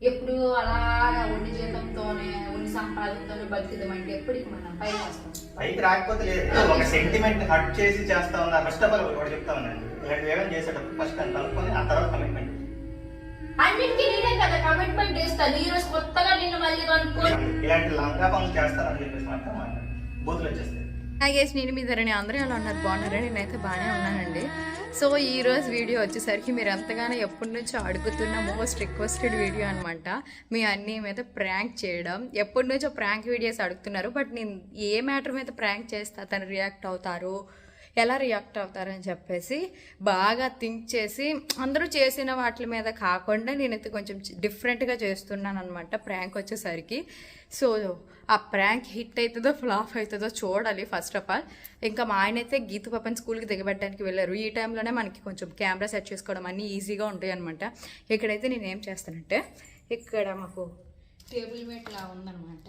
ఎప్పుడు అలాగా ఉండి జీతంతోనే ఉండి సంపాదనతోనే బతుకుదామంటే ఎప్పటికి మనం పైకి వస్తాం పైకి రాకపోతే లేదు. ఒక సెంటిమెంట్ హట్ చేసి చేస్తా ఉన్నా ఫస్ట్ ఆఫ్ ఆల్ ఒకటి చెప్తా ఉన్నాను. ఇలాంటి ఏమైనా చేసేటప్పుడు ఫస్ట్ అని కనుక్కొని ఆ తర్వాత కమిట్మెంట్ అన్నిటికీ నేనే కదా కమిట్మెంట్ ఇస్తాను ఈ రోజు కొత్తగా నిన్ను మళ్ళీ కనుక్కొని ఇలాంటి లంగా పనులు చేస్తారని చెప్పేసి మాత్రం బూతులు వచ్చేస్తాయి. నాగేష్ నేను మీ ధరణి అందరూ ఎలా ఉన్నారు? బాగున్నారా? నేనైతే బాగానే ఉన్నానండి. సో ఈ రోజు వీడియో వచ్చేసరికి మీరు ఎంతగానో ఎప్పటి నుంచో అడుగుతున్న మోస్ట్ రిక్వెస్టెడ్ వీడియో అనమాట మీ అన్ని మీద ప్రాంక్ చేయడం. ఎప్పటి నుంచో ప్రాంక్ వీడియోస్ అడుగుతున్నారు. బట్ నేను ఏ మ్యాటర్ మీద ప్రాంక్ చేస్తే అతను రియాక్ట్ అవుతారు? ఎలా రియాక్ట్ అవుతారని చెప్పేసి బాగా థింక్ చేసి అందరూ చేసిన వాటి మీద కాకుండా నేనైతే కొంచెం డిఫరెంట్గా చేస్తున్నాను అనమాట ప్రాంక్ వచ్చేసరికి. సో ఆ ప్రాంక్ హిట్ అవుతుందో ఫ్లాప్ అవుతుందో చూడాలి ఫస్ట్ ఆఫ్ ఆల్ ఇంకా మా ఆయన అయితే గీత పాపని స్కూల్కి దిగబెట్టడానికి వెళ్ళారు. ఈ టైంలోనే మనకి కొంచెం కెమెరా సెట్ చేసుకోవడం అన్నీ ఈజీగా ఉంటాయి అనమాట ఇక్కడైతే నేను ఏం చేస్తానంటే ఇక్కడ మాకు టేబుల్ మేట్ లా ఉందన్నమాట.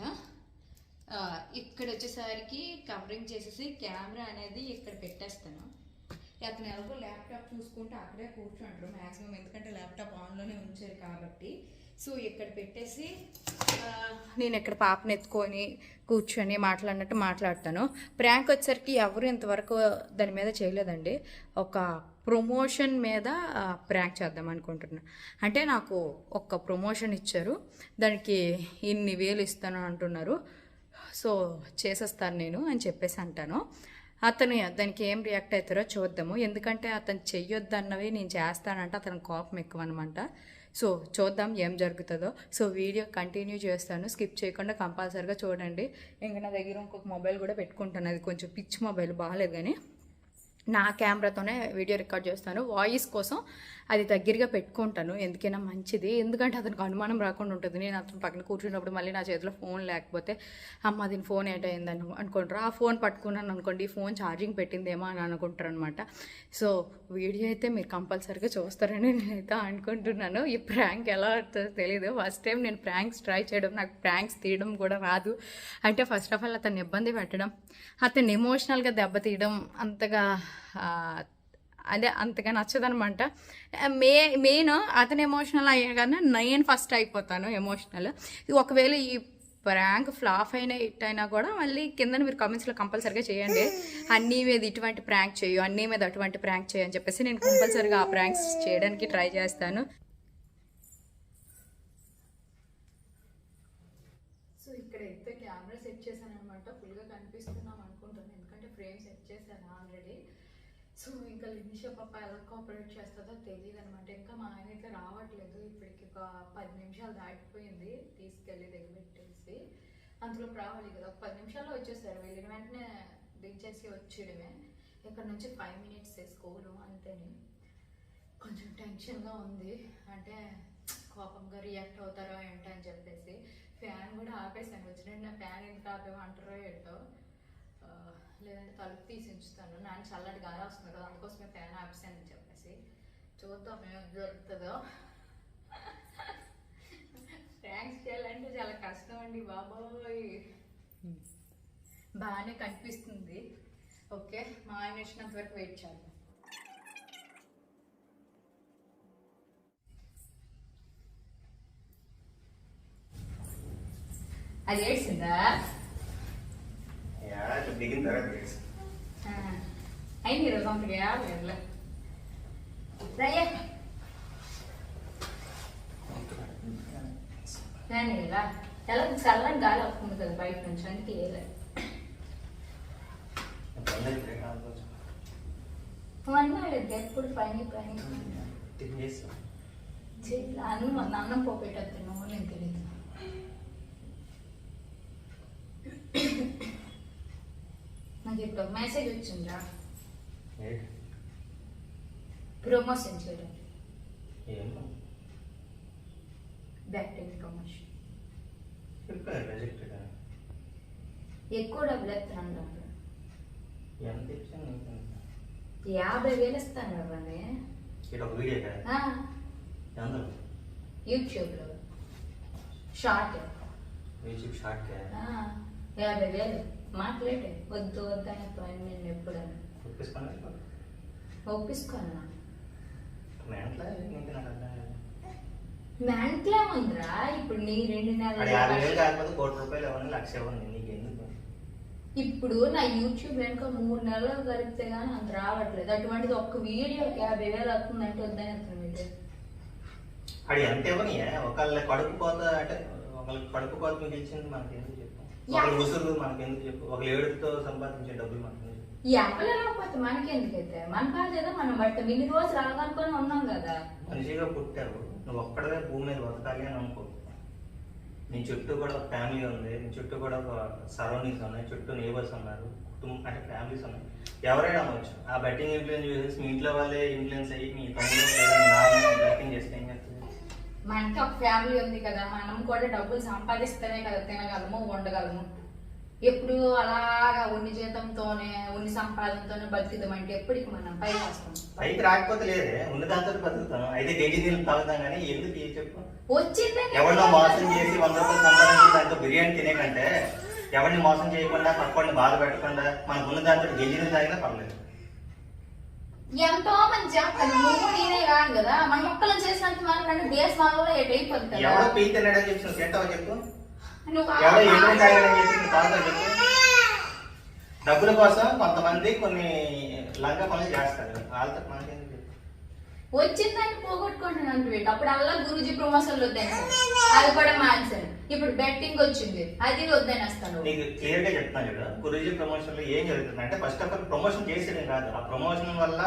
ఇక్కడ వచ్చేసరికి కవరింగ్ చేసేసి కెమెరా అనేది ఇక్కడ పెట్టేస్తాను. అతను ఎలాగో ల్యాప్టాప్ చూసుకుంటే అక్కడే కూర్చుంటారు మ్యాక్సిమం ఎందుకంటే ల్యాప్టాప్ ఆన్లోనే ఉంచారు కాబట్టి. సో ఇక్కడ పెట్టేసి నేను ఇక్కడ పాపని ఎత్తుకొని కూర్చొని మాట్లాడినట్టు మాట్లాడతాను. ప్రాంక్ వచ్చేసరికి ఎవరు ఇంతవరకు దాని మీద చేయలేదండి. ఒక ప్రమోషన్ మీద ప్రాంక్ చేద్దాం అనుకుంటున్నాను అంటే నాకు ఒక ప్రమోషన్ ఇచ్చారు. దానికి ఇన్ని వేలు ఇస్తాను అంటున్నారు. సో చేసేస్తాను నేను అని చెప్పేసి అంటాను. అతను దానికి ఏం రియాక్ట్ అవుతారో చూద్దాము. ఎందుకంటే అతను చెయ్యొద్దన్నవి నేను చేస్తానంటే అతని కోపం ఎక్కువ అనమాట సో చూద్దాం ఏం జరుగుతుందో. సో వీడియో కంటిన్యూ చేస్తాను. స్కిప్ చేయకుండా కంపల్సరీగా చూడండి. ఇంకా నా దగ్గర ఇంకొక మొబైల్ కూడా పెట్టుకుంటాను. అది కొంచెం పిచ్ మొబైల్ బాగాలేదు కానీ నా కెమెరాతోనే వీడియో రికార్డ్ చేస్తాను. వాయిస్ కోసం అది దగ్గరగా పెట్టుకుంటాను. ఎందుకైనా మంచిది. ఎందుకంటే అతనికి అనుమానం రాకుండా ఉంటుంది. నేను అతను పక్కన కూర్చున్నప్పుడు మళ్ళీ నా చేతిలో ఫోన్ లేకపోతే అమ్మ దీని ఫోన్ ఏంటయిందని అనుకుంటారు ఆ ఫోన్ పట్టుకున్నాను అనుకోండి. ఈ ఫోన్ ఛార్జింగ్ పెట్టిందేమో అని అనుకుంటారు అనమాట సో వీడియో అయితే మీరు కంపల్సరీగా చూస్తారని నేనైతే అనుకుంటున్నాను. ఈ ప్రాంక్ ఎలా అవుతుందో తెలియదు ఫస్ట్ టైం నేను ప్రాంక్స్ ట్రై చేయడం నాకు ప్రాంక్స్ తీయడం కూడా రాదు. అంటే ఫస్ట్ ఆఫ్ ఆల్ అతన్ని ఇబ్బంది పెట్టడం అతన్ని ఎమోషనల్గా దెబ్బతీయడం అంతగా అదే అంతగా నచ్చదనమాట. మే మెయిన్ అతను ఎమోషనల్ అయ్యాగానే నేను ఫస్ట్ అయిపోతాను ఎమోషనల్ ఒకవేళ ఈ ప్రాంక్ ఫ్లాప్ అయినా ఇట్ అయినా కూడా మళ్ళీ కింద మీరు కామెంట్స్లో కంపల్సరీగా చేయండి. అన్నీ మీద ఇటువంటి ప్రాంక్ చేయు అన్నీ మీద అటువంటి ప్రాంక్ చేయని చెప్పేసి నేను కంపల్సరీగా ఆ ప్రాంక్స్ చేయడానికి ట్రై చేస్తాను. పాప ఎలా కోఆపరేట్ చేస్తుందో తెలియదు అనమాట ఇంకా మా ఆయన అయితే రావట్లేదు. ఇప్పటికి ఒక పది నిమిషాలు దాటిపోయింది. తీసుకెళ్ళి దగ్గర పెట్టేసి అందులో రావాలి కదా. ఒక పది నిమిషాల్లో వచ్చేసారు. వెళ్ళిన వెంటనే దించేసి వచ్చేయడమే. ఇక్కడ నుంచి ఫైవ్ మినిట్స్ స్కూలు అంతేని. కొంచెం టెన్షన్గా ఉంది. అంటే కోపంగా రియాక్ట్ అవుతారో ఏంటో అని చెప్పేసి. ఫ్యాన్ కూడా ఆపేసాను వచ్చిన ఫ్యాన్ ఎందుకు ఆపేమంటారో ఏంటో. లేదంటే తలుపు తీసి ఉంచుతాను నాన్న చల్లటి గాలి వస్తుంది కదా అందుకోసమే ఫ్యాన్ అని చెప్పేసి. చూద్దాం ఏం జరుగుతుందో. థ్యాంక్స్ చేయాలంటే చాలా కష్టం అండి బాబోయ్. బాగానే కనిపిస్తుంది. ఓకే మా ఆయన వచ్చినంత వరకు వెయిట్ చేద్దాం. అది ఏడ్చిందా? యా, ఇట్లా దిగిన తర్వాత తెలుసు. ఆ, అయింది ఈరోజు అంతగా లేదు రయ్య నేను ఇలా ఎలా చల్లని గాలి వస్తుంది కదా బయట నుంచి అందుకే వేయలే పనులు అయితే కాదు కొంచెం. అన్నాడు ఎప్పుడు పని పని తిరిగేసి. చేయాలి అన్నం అన్నం పోపేటట్టున్నావు నేను తెలియదు ఒక మెసేజ్ వచ్చిందా? ప్రమోషన్ చేయడం. ఏమో. Batting promotion. ఎక్కువ డబ్బులు ఎత్తున్నాను డబ్బులు ఎంత ఇచ్చాను నీకు? యాభై వేలు ఇస్తాను అవన్నీ ఇక్కడ ఒక వీడియో కదా. ఎంత? యూట్యూబ్లో షార్ట్ యూట్యూబ్ షార్ట్ యాభై వేలు. మాట్లాడే వద్దు వద్దు అని నేను కాదు. మ్యాంట్లే? ఉందిరా ఇప్పుడు నీ రెండు నెలలు కాకపోతే కోటి రూపాయలు ఇవ్వండి లక్ష ఇవ్వండి నీకు ఎందుకు? ఇప్పుడు నా యూట్యూబ్ వెనుక మూడు నెలలు కలిపితే గానీ అంత రావట్లేదు. అటువంటిది ఒక్క వీడియోకి యాభై వేలు వస్తుందంటే వద్దని అతను మీకు అది ఇవ్వని ఒకళ్ళ కడుపు కోత అంటే ఒకళ్ళ కడుపు కోత మీకు ఇచ్చింది మనకి ఎందుకు ఒకళ్ళ ముసురు మనకి ఎందుకు చెప్పు? ఒకళ్ళ ఏడుతో సంపాదించే డబ్బులు మనకి రాకపోతే మన బాధ్యత మనం బట్టి ఇన్ని రోజులు రావాలనుకొని ఉన్నాం కదా. మనిషిగా పుట్టావు. నువ్వు ఒక్కడవే భూమి మీద బతకాలి అని అనుకో. నీ చుట్టూ కూడా ఒక ఫ్యామిలీ ఉంది. నీ చుట్టూ కూడా ఒక సరౌండింగ్స్ ఉన్నాయి. చుట్టూ నేబర్స్ ఉన్నారు. కుటుంబం అంటే ఫ్యామిలీస్ ఉన్నాయి. ఎవరైనా అవ్వచ్చు. ఆ బెట్టింగ్ ఇన్ఫ్లుయెన్స్ చేసేసి మీ ఇంట్లో వాళ్ళే ఇన్ఫ్లుయెన్స్ అయ్యి మీ తమ్ముడు బెట్టింగ్ చేస్తే ఏం మనకి ఒక ఫ్యామిలీ ఉంది కదా మనం కూడా డబ్బులు సంపాదిస్తేనే కదా తినగలము ఉండగలము ఎప్పుడు అలాగా ఉన్ని జీతంతోనే ఉన్ని సంపాదనతోనే బతుకుదామంటే ఎప్పటికి మనం పైకి వస్తాం. పైకి రాకపోతే లేదే ఉన్న దాంతో బతుకుతాం. అయితే గంజి నీళ్ళు తాగుతాం కానీ ఎందుకు ఏ చెప్పు? వచ్చిందని ఎవరినో మోసం చేసి వంద రూపాయలు సంపాదించి దాంతో బిర్యానీ తినే కంటే ఎవరిని మోసం చేయకుండా పక్కడిని బాధ పెట్టకుండా మనకు ఉన్న దాంతో గంజి నీళ్ళు తాగినా పర్లేదు. ఎంతో మంది చేస్తారు నువ్వు నేనే కాదు కదా. మన మొక్కలను చేసినంత మాత్రం దేశం వల్ల ఎటైపోతుంది కదా. ఎవడో పీ తిన్నాడని చెప్పి నువ్వు తింటావా చెప్పు? నువ్వు ఎవడో ఆ- ఎదురు తాగాడని చెప్పి నువ్వు తాగుతావు చెప్పు? డబ్బుల కోసం కొంతమంది కొన్ని లంగా పనులు చేస్తారు. వాళ్ళతో మనకేందుకు చెప్పు వచ్చిందని పోగొట్టుకుంటున్నాను వీటి అప్పుడు అలా గురూజీ ప్రమోషన్లు వద్దని అది కూడా మానేశాను ఇప్పుడు బెట్టింగ్ వచ్చింది. అది వద్దని వస్తాను నీకు క్లియర్గా చెప్తాను చూడు. గురూజీ ప్రమోషన్లో ఏం జరుగుతుంది అంటే ఫస్ట్ ఆఫ్ ఆల్ ప్రమోషన్ చేసేయడం కాదు. ఆ ప్రమోషన్ వల్ల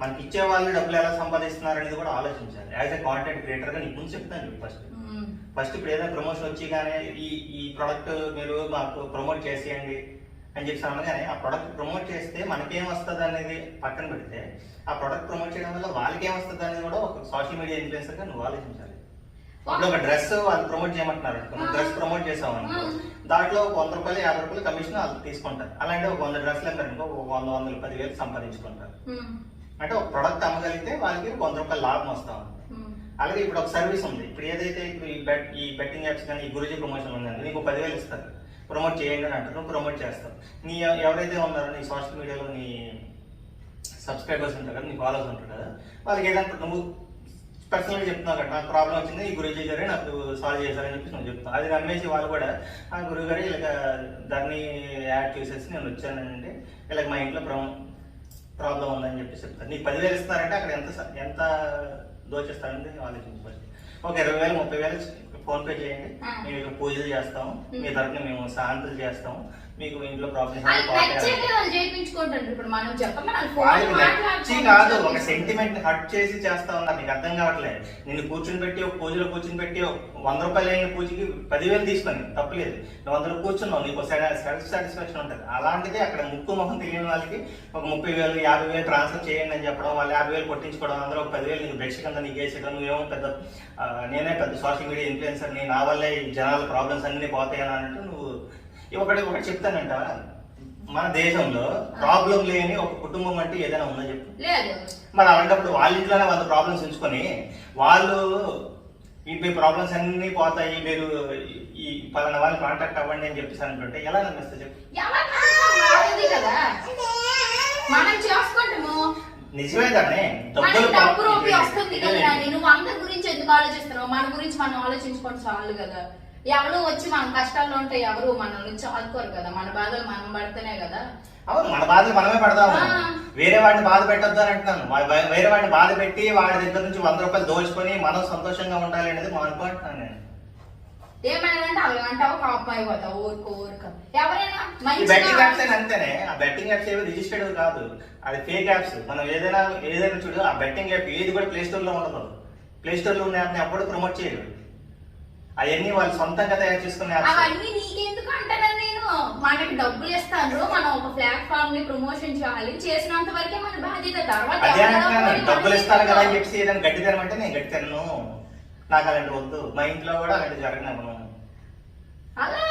మనకి ఇచ్చే వాళ్ళు డబ్బులు ఎలా సంపాదిస్తున్నారు అనేది కూడా ఆలోచించాలి. యాజ్ ఎ కాంటెంట్ క్రియేటర్గా నీకు ముందు చెప్తాను ఫస్ట్. ఫస్ట్ ఇప్పుడు ఏదైనా ప్రమోషన్ వచ్చి కానీ ఈ ఈ ప్రోడక్ట్ మీరు మాకు ప్రమోట్ చేసేయండి. అని చెప్పి అనగానే ఆ ప్రోడక్ట్ ప్రమోట్ చేస్తే మనకేం వస్తుంది అనేది పక్కన పెడితే ఆ ప్రోడక్ట్ ప్రమోట్ చేయడం వల్ల వాళ్ళకి ఏం వస్తుంది అనేది కూడా ఒక సోషల్ మీడియా ఇన్ఫ్లుయెన్సర్గా నువ్వు ఆలోచించాలి. ఇప్పుడు ఒక డ్రెస్ వాళ్ళు ప్రమోట్ చేయమంటున్నారు అనుకో డ్రెస్ ప్రమోట్ చేసాం అనుకో దాంట్లో ఒక వంద రూపాయలు యాభై రూపాయలు కమిషన్ వాళ్ళు తీసుకుంటారు. అలాంటి ఒక వంద డ్రెస్లు అమ్మారనుకో ఒక వంద వందలు పదివేలు సంపాదించుకుంటారు. ఉమ్. అంటే ఒక ప్రొడక్ట్ అమ్మగలిగితే వాళ్ళకి వంద రూపాయలు లాభం వస్తా ఉంది. ఉమ్. అలాగే ఇప్పుడు ఒక సర్వీస్ ఉంది. ఇప్పుడు ఏదైతే ఇప్పుడు ఈ బెట్ ఈ బెట్టింగ్ యాప్స్ కానీ ఈ గురుజీ ప్రమోషన్ ఉందండి నీకు పదివేలు ఇస్తారు. ప్రమోట్ చేయండి అని అంటారు నువ్వు ప్రమోట్ చేస్తాం నీ ఎవరైతే ఉన్నారో నీ సోషల్ మీడియాలో నీ సబ్స్క్రైబర్స్ ఉంటారు కదా నీ ఫాలోవర్స్ ఉంటారు కదా వాళ్ళకి ఏదంటే నువ్వు పర్సనల్గా చెప్తున్నావు కదా నాకు ప్రాబ్లం వచ్చింది ఈ గురుజీ గారే నాకు సాల్వ్ చేశారని చెప్పి నువ్వు చెప్తాను అది నమ్మేసి వాళ్ళు కూడా ఆ గురువు గారు ఇలాగ దాన్ని యాడ్ చేసేసి నేను వచ్చానంటే ఇలాగ మా ఇంట్లో ప్రాబ్లం ఉందని చెప్పి చెప్తారు. నీకు పదివేలు ఇస్తున్నారంటే అక్కడ ఎంత ఎంత దోచేస్తారని ఆలోచించుకోవచ్చు ఒక ఇరవై వేలు ముప్పై వేలు ఫోన్ పే చేయండి. మేము ఇక్కడ పూజలు చేస్తాము. మీ తరఫున మేము శాంతులు చేస్తాము. మీకు ఇంట్లో ప్రాబ్లమ్స్. కాదు ఒక సెంటిమెంట్ని హర్ట్ చేసి చేస్తా ఉన్నారు. నీకు అర్థం కావట్లేదు నిన్ను కూర్చుని పెట్టి ఒక పూజలో కూర్చుని పెట్టి వంద రూపాయలు అయిన పూజకి పదివేలు తీసుకొని తప్పలేదు. నువ్వు వందలు కూర్చున్నావు నీకు సెల్ఫ్ సాటిస్ఫాక్షన్ ఉంటుంది. అలాంటిది అక్కడ ముక్కు మొహం తెలియని వాళ్ళకి ఒక ముప్పై వేలు యాభై వేలు ట్రాన్స్ఫర్ చేయండి అని చెప్పడం వాళ్ళు యాభై వేలు కొట్టించుకోవడం అందులో ఒక పదివేలు నీకు బ్రష్ కింద నీకు వేసేయడం నువ్వేమో పెద్ద నేనే పెద్ద సోషల్ మీడియా ఇన్ఫ్లుయెన్సర్ నీ నా వల్లే జనాల ప్రాబ్లమ్స్ అన్ని పోతాయని అన్నట్టు నువ్వు ఒకటి ఒకటి చెప్తానంట. మన దేశంలో ప్రాబ్లం లేని ఒక కుటుంబం అంటే ఏదైనా ఉందో చెప్పు. మరి అలాంటప్పుడు వాళ్ళ ఇంట్లోనే వంద ప్రాబ్లమ్స్ ఉంచుకొని వాళ్ళు ఈ మీ ప్రాబ్లమ్స్ అన్ని పోతాయి మీరు ఈ- పలానా వాళ్ళని కాంటాక్ట్ అవ్వండి అని చెప్పేసి అంటుంటే ఎలా నమ్మిస్తా చెప్పు. మనం చేసుకుంటాము. నిజమే కానీ డబ్బులు వస్తుంది కదా నాని. నువ్వు అందరి గురించి ఎందుకు ఆలోచిస్తున్నావు? మన గురించి మనం ఆలోచించుకోవడం చాలు కదా. ఎవరు వచ్చి మన కష్టాల్లో ఉంటే ఎవరు మన నుంచి ఆదుకోరు కదా. మన బాధలు మనం పడితేనే కదా. అవును మన బాధలు మనమే పడదాము. వేరే వాడిని బాధ పెట్టొద్దు అని అంటున్నాను. వేరే వాడిని బాధ పెట్టి వాడి దగ్గర నుంచి వంద రూపాయలు దోచుకొని మనం సంతోషంగా ఉండాలి అనేది మా అనుకుంటున్నాను నేను. అంటావు కాపం అయిపోతావు ఊరుకో ఊరుకో. ఎవరైనా బెట్టింగ్ యాప్స్ అంతేనే. ఆ బెట్టింగ్ యాప్స్ ఏవి రిజిస్టర్డ్ కాదు. అది ఫేక్ యాప్స్ మనం ఏదైనా ఏదైనా చూడు ఆ బెట్టింగ్ యాప్ ఏది కూడా ప్లే స్టోర్లో ఉండదు. ప్లే స్టోర్లో ఉన్న ని ఎప్పుడు ప్రమోట్ చేయరు. అవన్నీ వాళ్ళు సొంతంగా తయారు చేసుకున్న యాప్స్. అవన్నీ నీకెందుకు అంటాను నేను? మనకి డబ్బులు ఇస్తాను మనం ఒక ప్లాట్ఫామ్ని ప్రమోషన్ చేయాలి. చేసినంత వరకే మన బాధ్యత. తర్వాత డబ్బులు ఇస్తారు కదా అని. చెప్పి ఏదైనా గట్టి తినమంటే నేను గట్టి తినను నాకు అలాంటి వద్దు. మా ఇంట్లో కూడా అలాంటి జరగనివ్వను. అలా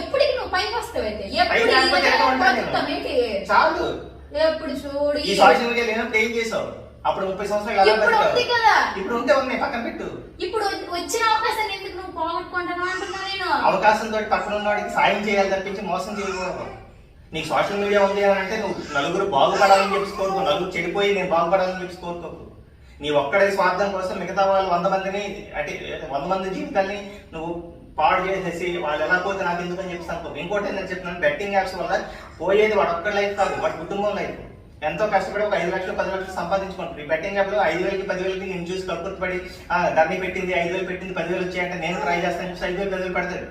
ఎప్పటికి నువ్వు పైకి వస్తావైతే పైకి ఎప్పుడు? చాలు. ఎప్పుడు చూడు ఈ సోషల్ మీడియా లేనప్పుడు ఏం చేసావు? అప్పుడు ముప్పై సంవత్సరాలు ఇప్పుడు ఉంది ఉన్నాయి పక్కన పెట్టు ఇప్పుడు వచ్చిన అవకాశాన్ని ఎందుకు నువ్వు పోగొట్టుకుంటాను అంటున్నా నేను అవకాశంతో పక్కన ఉన్నవాడికి సాయం చేయాలి తప్పించి మోసం చేయకూడదు. నీకు సోషల్ మీడియా ఉంది అని అంటే నువ్వు నలుగురు బాగుపడాలని చెప్పి కోరుకో నలుగురు చెడిపోయి నేను బాగుపడాలని చెప్పి కోరుకోకు నీ ఒక్కడే స్వార్థం కోసం మిగతా వాళ్ళు వంద మందిని అంటే వంద మంది జీవితాల్ని నువ్వు పాడు చేసేసి వాళ్ళు ఎలా పోతే నాకు ఎందుకు అని చెప్పి అనుకో ఇంకోటి నేను చెప్తున్నాను బెట్టింగ్ యాప్స్ వల్ల పోయేది వాడు ఒక్క లైఫ్ కాదు వాడి కుటుంబం లైఫ్ ఎంతో కష్టపడి ఒక ఐదు లక్షలు పది లక్షలు సంపాదించుకుంటారు ఈ బెట్టింగ్ యాప్లో ఐదు వేలకి పది వేలకి నేను చూసి కలుపుతుపడి ధరని పెట్టింది ఐదు వేలు పెట్టింది పదివేలు వచ్చాయంటే నేను ట్రై చేస్తాను చెప్పి ఐదు వేలు పదివేలు పెడతాడు.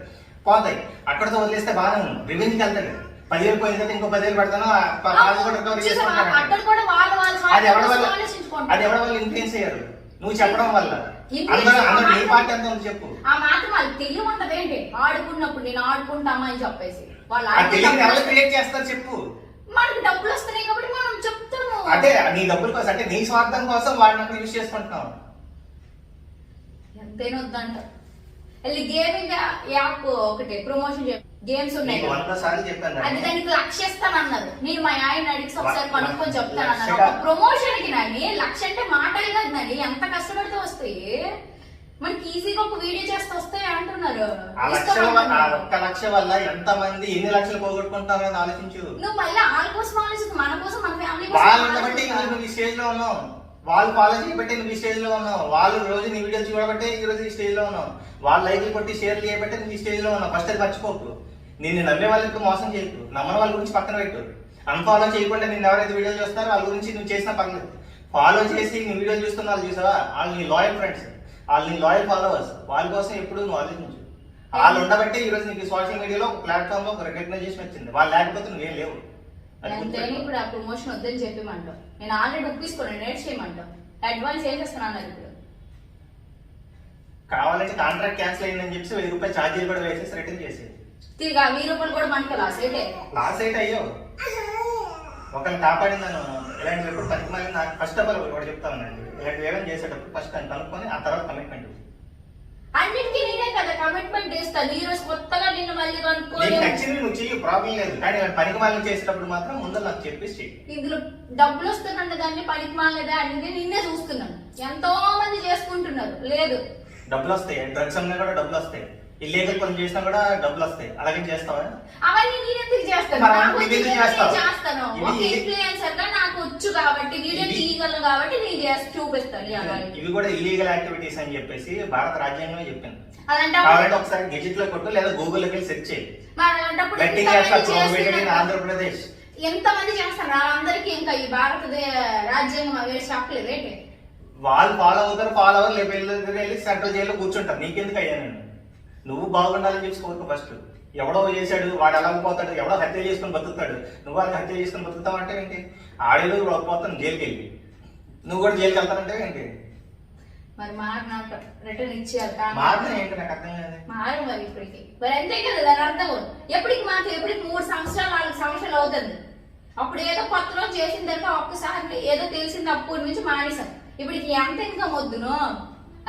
పోతాయి. అక్కడతో వదిలేస్తే బాగానే ఉంది. రివెంజ్కి వెళ్తాడు. పదివేలు పోయిన తర్వాత ఇంకో పదివేలు పెడతాను వాళ్ళు కూడా రికవరీ వాళ్ళు వాళ్ళ అది ఎవరి వల్ల. అది ఎవరి వల్ల ఇన్ఫ్లుయెన్స్ అయ్యారు? నువ్వు చెప్పడం వల్ల. చెప్పు. ఆ మాత్రం ఉంటది ఏంటి? ఆడుకున్నప్పుడు నేను ఆడుకుంటామా అని చెప్పేసి. వాళ్ళు. క్రియేట్ చేస్తారు చెప్పు. మనకి డబ్బులు వస్తున్నాయి కాబట్టి మనం చెప్తాము. అంటే నీ డబ్బుల కోసం అంటే నీ స్వార్థం కోసం వాడిని అక్కడ యూజ్ చేసుకుంటున్నావు. ఎంతైనా వద్దంట. వెళ్ళి గేమింగ్ యాప్ ఒకటి ప్రమోషన్ గేమ్స్ ఉన్నాయి అది నాని. దానికి లక్షిస్తానన్నారు నేను మా ఆయన అడిగి ఒకసారి కనుక్కొని చెప్తానన్నారు. ప్రమోషన్కి నాని లక్ష అంటే మాటలు కాదు నాని ఎంత కష్టపడితే వస్తాయి? మనకి ఈజీగా ఒక వీడియో చేస్తే వస్తాయి అంటున్నారు. ఆ లక్షల వల్ల- ఆ. ఒక్క లక్ష వల్ల ఎంత మంది ఎన్ని లక్షలు పోగొట్టుకుంటారో అని ఆలోచించు. నువ్వు మళ్ళీ వాళ్ళ కోసం ఆలోచించు మన కోసం మన ఫ్యామిలీ వాళ్ళు ఉండబట్టి ఈరోజు నువ్వు ఈ స్టేజ్లో ఉన్నావు. వాళ్ళు ఫాలో చేయబట్టి నువ్వు ఈ స్టేజ్లో ఉన్నావు. వాళ్ళు రోజు నీ వీడియోలు చూడబట్టే ఈ రోజు ఈ స్టేజ్లో ఉన్నావు. వాళ్ళ లైక్లు కొట్టి షేర్లు చేయబట్టే నువ్వు ఈ స్టేజ్లో ఉన్నావు. ఫస్ట్ అది మర్చిపోకు. నిన్ను నమ్మే వాళ్ళకి మోసం చేయకు. నమ్మని వాళ్ళ గురించి పక్కన పెట్టు. అన్ఫాలో చేయకుండా నిన్ను ఎవరైతే వీడియోలు చూస్తారో వాళ్ళ గురించి నువ్వు చేసిన పర్లేదు ఫాలో చేసి నీ వీడియోలు చూస్తున్న వాళ్ళు చూసావా? వాళ్ళు నీ లాయల్ ఫ్రెండ్స్ వాళ్ళు నీ లాయల్ ఫాలోవర్స్ వాళ్ళ కోసం ఎప్పుడు నువ్వు ఆలోచించు. వాళ్ళు ఉండబట్టి ఈ రోజు నీకు సోషల్ మీడియాలో ఒక ప్లాట్ఫామ్లో ఒక రికగ్నైజేషన్ వచ్చింది. వాళ్ళు లేకపోతే నువ్వేం లేవు. ఇప్పుడు ఆ ప్రమోషన్ వద్దని చెప్పమంటావు. నేను ఆల్రెడీ ఒప్పించుకోను నేట్ చేయమంటావు. అడ్వాన్స్ వేసేస్తున్నాను ఇప్పుడు. కావాలంటే కాంట్రాక్ట్ క్యాన్సిల్ అయిందని చెప్పి వెయ్యి రూపాయలు ఛార్జీలు కూడా వేసేసి రిటర్న్ చేసేది తిరిగి వెయ్యి రూపాయలు కూడా మనకి లాస్ అయితే లాస్ అయితే అయ్యో. ఒకరిని కాపాడిందని ఇలాంటివి ఎప్పుడు పనికి మళ్ళీ నాకు ఫస్ట్ ఆఫ్ ఆల్ ఒకటి చెప్తా ఉన్నాను ఇలాంటివి ఏమైనా చేసేటప్పుడు ఫస్ట్ అని కనుక్కొని ఆ తర్వాత కమిట్మెంట్ అన్నిటికీ నేనే కదా కమిట్మెంట్ ఇస్తాను ఈ రోజు కొత్తగా నిన్ను మళ్ళీ కనుక్కోలేదు నీకు నచ్చింది నువ్వు చెయ్యి ప్రాబ్లం లేదు. కానీ పనికి మళ్ళీ చేసేటప్పుడు మాత్రం ముందు నాకు చెప్పేసి చెయ్యి. ఇందులో డబ్బులు వస్తున్నట్టు దాన్ని పనికి మాలేదా అనేది నిన్నే చూస్తున్నాను. ఎంతో మంది చేసుకుంటున్నారు. లేదు. డబ్బులు వస్తాయి డ్రగ్స్ అన్నా కూడా డబ్బులు వస్తాయి ఇల్లీగల్ పని చేసినా కూడా డబ్బులు వస్తాయి అలాగే చేస్తావా? అవన్నీ నేను ఎందుకు చేస్తాను? మరి నాకు నువ్వు ఎందుకు వచ్చింది చేస్తావు? నేను చేస్తాను. ఇవి- ఒక ఇన్ఫ్లుయెన్సర్గా నాకు వచ్చు కాబట్టి వీడియో ఇవి- తీయగలను కాబట్టి నేను చూపిస్తాను ఈ. ఇవి కూడా ఇల్లీగల్ యాక్టివిటీస్ అని చెప్పేసి భారత రాజ్యాంగమే చెప్పింది. కావాలంటే ఒకసారి గెజిట్లో కొట్టు లేదా గూగుల్లోకి వెళ్ళి సెర్చ్ చేయి. మరి అలాంటప్పుడు ఇంతమంది చేస్తున్నారు. ఆంధ్రప్రదేశ్. ఎంతమంది చేస్తారు వాళ్ళందరికీ ఇంకా ఈ భారతదేశ రాజ్యాంగం అవి చెప్పలేదు ఏంటి వాళ్ళు ఫాలో అవుతారు ఫాలో అవ్వరు లేకపోతే వెళ్ళి వెళ్ళి సెంట్రల్ జైల్లో కూర్చుంటారు. నీకెందుకు అయ్యా నేను? నువ్వు బాగుండాలని చెప్పి కోరుకో ఫస్ట్ ఎవడో చేశాడు వాడు ఎలా పోతాడు ఎవడో హత్య చేసుకుని బతుకుతాడు. నువ్వు వాళ్ళకి హత్య చేసుకుని బతుకుతావు అంటే ఏంటి? ఆడేదో పోతాను జైలుకి వెళ్ళి నువ్వు కూడా జైలుకి వెళ్తానంటే ఏంటి? మరి మారినాక రిటర్న్ ఇచ్చేయాలి కానీ మార్గం ఏంటి? నాకు అర్థం కాదు మారు మరి ఇప్పటికి. మరి అంతే కదా దాని అర్థం ఎప్పటికి మాకు ఎప్పటికి మూడు సంవత్సరాలు నాలుగు సంవత్సరాలు అవుతుంది. అప్పుడు ఏదో కొత్తలో చేసిన తర్వాత ఒక్కసారి ఏదో తెలిసింది అప్పటి నుంచి మానేసాం ఇప్పటికి ఎంత ఇన్కమ్ వద్దును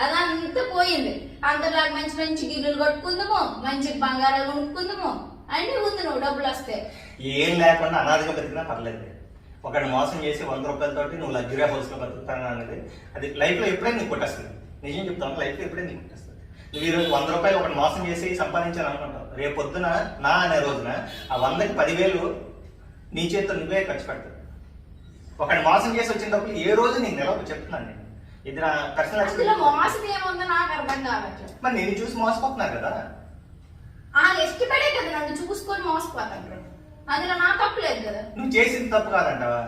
అదంతా పోయింది. అందరిలాగా మంచి మంచి గిన్నెలు కొట్టుకుందాము మంచి బంగారాలు కొనుక్కుందాము. అన్ని ఉంది నువ్వు డబ్బులు వస్తాయి ఏం లేకుండా అనాథగా బతికినా పర్లేదు. ఒకటి మోసం చేసి వంద రూపాయలతోటి నువ్వు లగ్జరీ హౌస్లో బతుకుతాను అనేది అది లైఫ్లో ఎప్పుడైనా నీకు కొట్టేస్తుంది. నిజం చెప్తాను లైఫ్లో ఎప్పుడైనా నీకు కొట్టేస్తుంది. నువ్వు ఈ రోజు వంద రూపాయలు ఒకటి మోసం చేసి సంపాదించాలి అనుకుంటావు రేపు పొద్దున నా అనే రోజున ఆ వందకి పదివేలు నీ చేతితో నువ్వే ఖర్చు పెడతావు. ఒకటి మోసం చేసి వచ్చిన డబ్బులు ఏ రోజు నీకు నిలవ చెప్తున్నాను నేను. ఇది నా పర్సనల్ అందులో మోసం ఏముందో నాకు అర్థం కావట్లేదు. మరి నేను చూసి మోసపోతున్నా కదా? ఆ ఇష్టపడే కదా నన్ను చూసుకొని మోసపోతాను అందులో నా తప్పు లేదు కదా. నువ్వు చేసింది తప్పు కాదంటావా?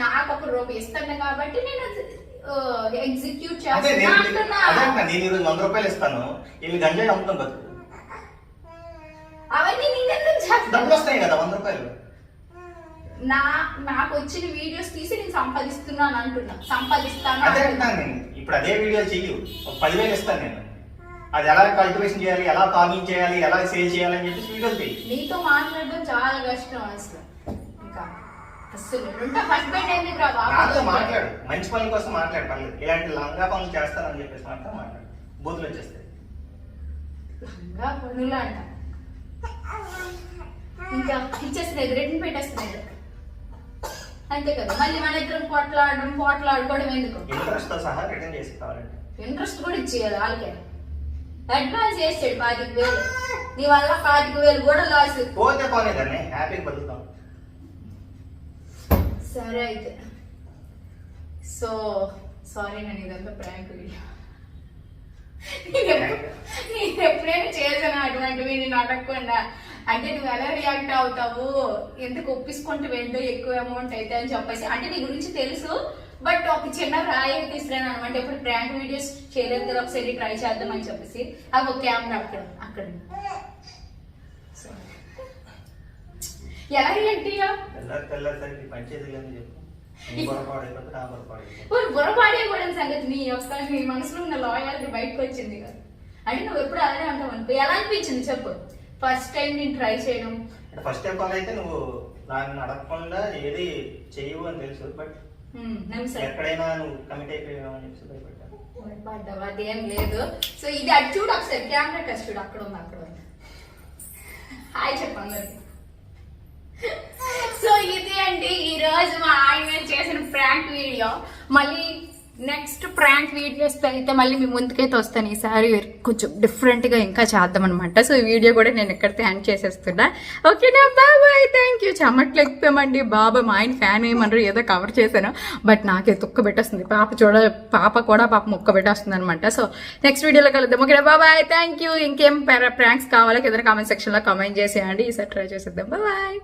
నాకు ఒక రూపాయి ఇస్తాను కాబట్టి నేను ఎగ్జిక్యూట్ అదే నేను అంటున్నా. అదే అంటున్నా, నేను ఈరోజు వంద రూపాయలు ఇస్తాను వీళ్ళు గంజాయి అమ్ముతాం బతుకు అవన్నీ నేనెందుకు చేస్తాను డబ్బులు వస్తాయి కదా వంద రూపాయలు. నా నాకు వచ్చిన వీడియోస్ తీసి నేను సంపాదిస్తున్నాను అంటున్నా. సంపాదిస్తాను అదే అంటున్నా. అంటున్నాను నేను. ఇప్పుడు అదే వీడియో చెయ్యి. ఒక పదివేలు ఇస్తాను నేను. అది ఎలా కల్టివేషన్ చేయాలి ఎలా ఫార్మింగ్ చేయాలి ఎలా సేల్ చేయాలి అని చెప్పేసి వీడియోలు చెయ్యి. నీతో మాట్లాడడం చాలా కష్టం అసలు. ఇంకా అసలు ఉంటే హస్బెండ్ రాదు నాతో మాట్లాడు. మంచి పనుల కోసం మాట్లాడు పర్లేదు. ఇలాంటి లంగా పనులు చేస్తానని చెప్పేసి మాత్రం మాట్లాడు. బూతులు వచ్చేస్తాయి. ఇంకా పనులు అంట ఇంకా ఇచ్చేస్తున్నాయి రిటర్న్ పెట్టేస్తున్నాయి. అంతే కదా. మళ్ళీ మన ఇద్దరం పోట్లాడడం పోట్లాడుకోవడం ఎందుకు? ఇంట్రెస్ట్తో సహా రిటర్న్ చేసి కావాలంటే. ఇంట్రెస్ట్ కూడా ఇచ్చేయాలి వాళ్ళకే. అడ్వాన్స్ చేసాడు పాతిక వేలు. నీ వల్ల పాతిక వేలు కూడా లాస్ పోతే పోలేదండి హ్యాపీగా బతుకుతాం. సరే అయితే. సో సారీ నేను ఇదంతా ప్రాంక్ వీడియో. నేను ఎప్పుడైనా చేశాను అటువంటివి నేను అడగకుండా. అంటే నువ్వు ఎలా రియాక్ట్ అవుతావు? ఎందుకు ఒప్పించుకుంటూ వెళ్తే ఎక్కువ అమౌంట్ అయితే అని చెప్పేసి. అంటే నీ గురించి తెలుసు బట్ ఒక చిన్న రాయి ఇస్తున్నాను అనమాట. ఎప్పుడు ప్రాంక్ వీడియోస్ చేయలేదు కదా ఒకసారి ట్రై చేద్దాం అని చెప్పేసి. అది ఒక కెమెరా అక్కడ. అక్కడ ఎలా ఏంటి తెల్లారి తెల్లారిసరికి పంచేది లేదని చెప్పు. నీ పొరపాటు అయిపోతే నా పొరపాటు అయిపోతుంది. ఇప్పుడు బుర్రపాడే కూడా సంగతి నీ ఒకసారి నీ మనసులో ఉన్న లాయాలిటీ బయటకు వచ్చింది కదా. అంటే నువ్వు ఎప్పుడు అలానే అంటావు ఎలా అనిపించింది చెప్పు. ఫస్ట్ టైం నేను ట్రై చేయడం ఫస్ట్ ఆఫ్ ఆల్ అయితే నువ్వు నన్ను అడగకుండా ఏది చేయవు అని తెలుసు బట్ నమ్మేశాను. ఎక్కడైనా నువ్వు కమిట్ అయిపోయావు అని చెప్పి భయపడ్డాను భయపడ్డావు అదేం లేదు. సో ఇది అటు చూడు ఒకసారి. కెమెరా టెస్ట్ చూడు. అక్కడ ఉంది అక్కడ ఉంది. హాయ్ చెప్పు అందరికి. సో ఇది అండి. ఈ రోజు మా ఆయన చేసిన ప్రాంక్ వీడియో మళ్ళీ నెక్స్ట్ ప్రాంక్ వీడియోస్ అయితే మళ్ళీ మీ ముందుకైతే వస్తాను. ఈసారి కొంచెం డిఫరెంట్గా గా ఇంకా చేద్దాం అనమాట సో ఈ వీడియో కూడా నేను ఎక్కడితే హ్యాండ్ చేసేస్తున్నా. ఓకేనా బాబాయ్ థ్యాంక్ యూ చెమట్లు ఎక్కిపోయామండి బాబా మా ఆయన ఫ్యాన్ ఏమన్నారు? ఏదో కవర్ చేశాను. బట్ నాకే తుక్క పెట్టేస్తుంది. పాప చూడ పాప కూడా పాప ముక్క పెట్టేస్తుంది అనమాట సో నెక్స్ట్ వీడియోలో కలుద్దాం. ఓకే బాబాయ్ థ్యాంక్ యూ ఇంకేం ప్రాంక్స్ కావాలో కింద కామెంట్ సెక్షన్లో కామెంట్ చేసేయండి. ఈసారి ట్రై చేసేద్దాం. బాయ్